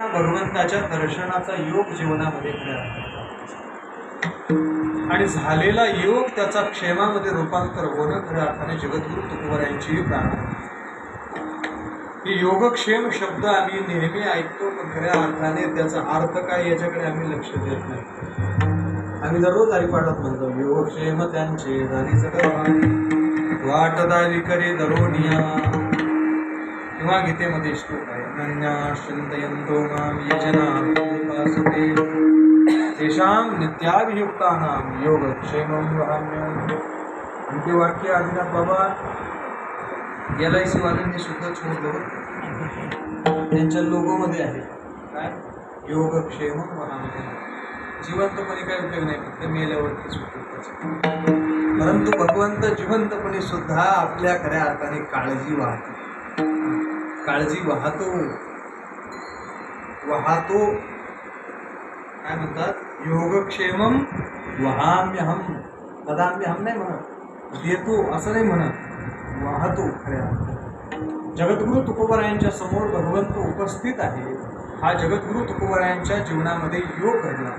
भगवंताच्या दर्शनाचा योग जीवनामध्ये मिळाला आणि झालेला योग त्याचा क्षेमामध्ये रूपांतर होणं खऱ्या अर्थाने जगद्गुरु तुकोबरायांची प्रार्थना ही योगक्षेम शब्द आम्ही नेहमी ऐकतो पण खऱ्या अर्थाने त्याचा अर्थ काय याच्याकडे आम्ही लक्ष देत नाही. आम्ही दररोज हरिपाठात म्हणतो योगक्षेम त्यांचे झाली सगळं वाट दावी करे दरोनिया. किंवा गीतेमध्ये श्लोक आहे अनन्या मां ये जना उपासते तेषां नित्याभियुक्तानां योगक्षेमं वहाम्यहम् आणि वाक्य आदिनाथ बाबा एल आय सी वाल्यांनी सुद्धा छोडलं बरं. त्यांच्या लोगोमध्ये आहे। काय? योगक्षेम वहाम्यहम् जिवंतपणे काय उपयोग नाही फक्त मेल्यावरतीच उपयोग परंतु भगवंत जिवंतपणे सुद्धा आपल्या खऱ्या अर्थाने काळजी वाहतो काळजी वाहतो. वाहतो. काय म्हणतात? योगक्षेमम वहाम्यहम तदाम्यहम नाही म्हणत. देतो असं नाही म्हणत. वाहतो खऱ्या जगद्गुरु तुकोबरायांच्या समोर भगवंत उपस्थित आहे हा जगद्गुरु तुकोबरायांच्या जीवनामध्ये योग घडला